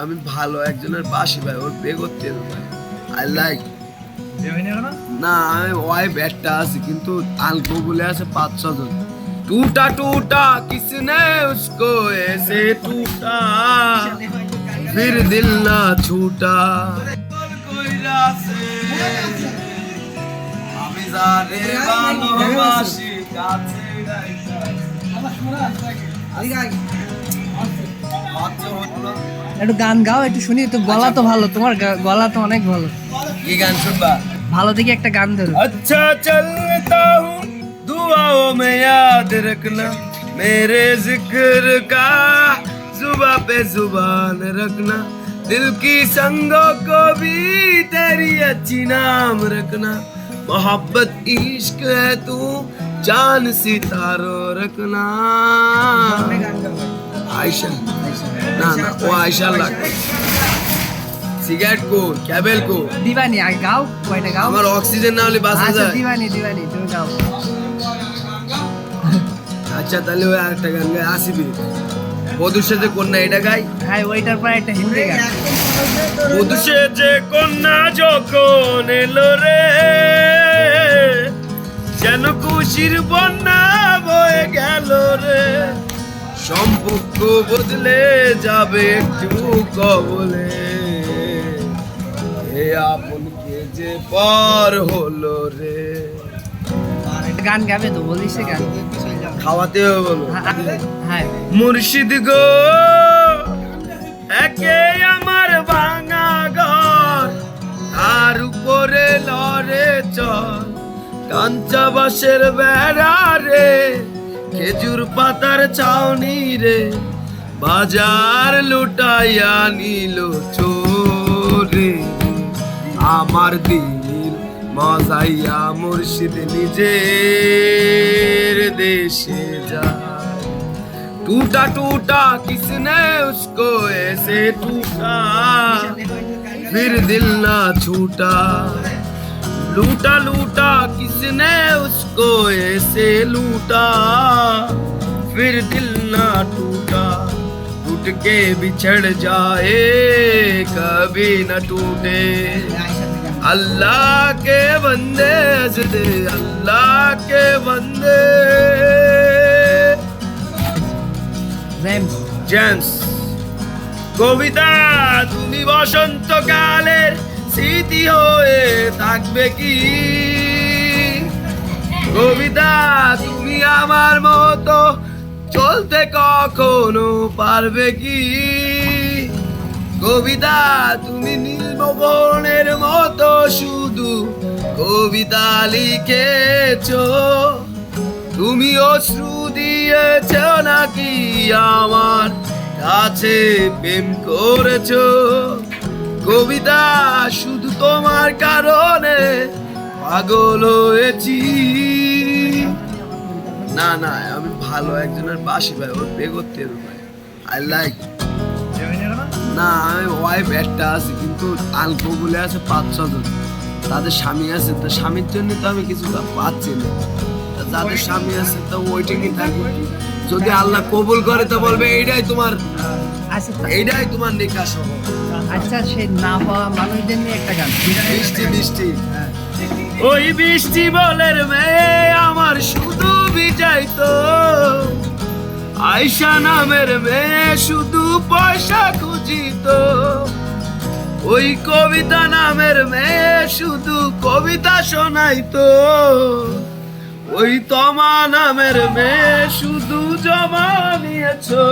আমি ভালো একজনের পাশে ভাই ওর বিয়ে করতে ভাই। আই লাইক না? আমি ওয়াই একটা আছে কিন্তু আলকো বলে আছে পাঁচ ছজন টুটা টুটা কিসনে উসকো এসে টুটা। ফির দিল না ছুটা। আমি ভালোবাসি কাছে রাখা একটু গান গাও একটু শুনি তো গলা তো ভালো তোমার গা- গলা তো অনেক ভালো কি গান শুনবা ভালো দেখে একটা গান ধরো अच्छा चलता हूँ दुआओं में याद रखना मेरे जिक्र का जुबा पे जुबान रखना दिल की संगों को भी तेरी अच्छी नाम रखना मोहब्बत इश्क है तू जान सितारों रखना আয়সা না না ও আয়সা লাগবে সিগারেট কো ক্যাবেল কো। দিবানি আর গাও কয়টা গাও? আমার অক্সিজেন না হলে বাসা আচ্ছা, যায়। দিবানি দিবানি তুমি গাও। আচ্ছা তাহলে ওই আরেকটা গান গাই আসিবি বধুর সাথে কন্যা এটা গাই? হ্যাঁ ওইটার পর একটা হিন্দি গান। বধুর সাথে কন্যা যখন এলো রে যেন খুশির বন্যা বয়ে গেল রে। সম্পর্ক বদলে যাবে একটু কবলে। এ আপনকে যে পর হলো রে। গান গাবে তো বলিস সে গান। খাওয়াতে বলো। হ্যাঁ, হ্যাঁ মুর্শিদ গো একে আমার ভাঙা ঘর আর উপরে লরে চল। কাঞ্চা বাসের বেড়া রে। খেজুর পাতার চাউনি রে, বাজার লুটাইয়া নিল চোরে। আমার দিল মজাইয়া মুর্শিদ নিজের দেশে যা টুটা টুটা কিসনে উসকো, এসে টুটা। ফির দিল না ছুটা। लूटा लूटा किसने उसको ऐसे लूटा फिर दिल ना टूटा टूट के बिछड़ जाए कभी न टूटे अल्लाह के बंदे हंसदे अल्लाह के बंदे জ্যামস জেমস কবিতা তুমি বসন্তকালের স্মৃতি হয়ে থাকবে কি? কবিতা, তুমি আমার মতো চলতে কখনো পারবে কি? কবিতা, তুমি নীলমবনের মতো শুধু কবিতা লিখেছ। তুমি অশ্রু দিয়েছ নাকি আমার কাছে প্রেম করেছ? কবিতা শুধু তোমার কারণে পাগল হয়েছি। না না আমি ভালো একজনের পাশে ভাই ওর বে করতে ভাই। আই লাইক না আমি ওয়াইফ একটা আছে কিন্তু আলকো বলে আছে পাঁচ ছজন তাদের স্বামী আছে তো স্বামীর জন্য তো আমি কিছু পাচ্ছি না। যাদের স্বামী আছে তো ওইটাই থাকবে যদি আল্লাহ কবুল করে তো বলবে এইটাই তোমার এইটাই তোমার নিকাশ হবে আচ্ছা সে না পাওয়া মানুষদের নিয়ে একটা গান। বৃষ্টি বৃষ্টি ওই বৃষ্টি বলের মেয়ে আমার শুধু বিজাইতো আয়সা নামের মেয়ে শুধু পয়সা খুঁজিত ওই কবিতা নামের মেয়ে শুধু কবিতা শোনাইতো ওই তমা নামের মেয়ে শুধু জমা নিয়েছো।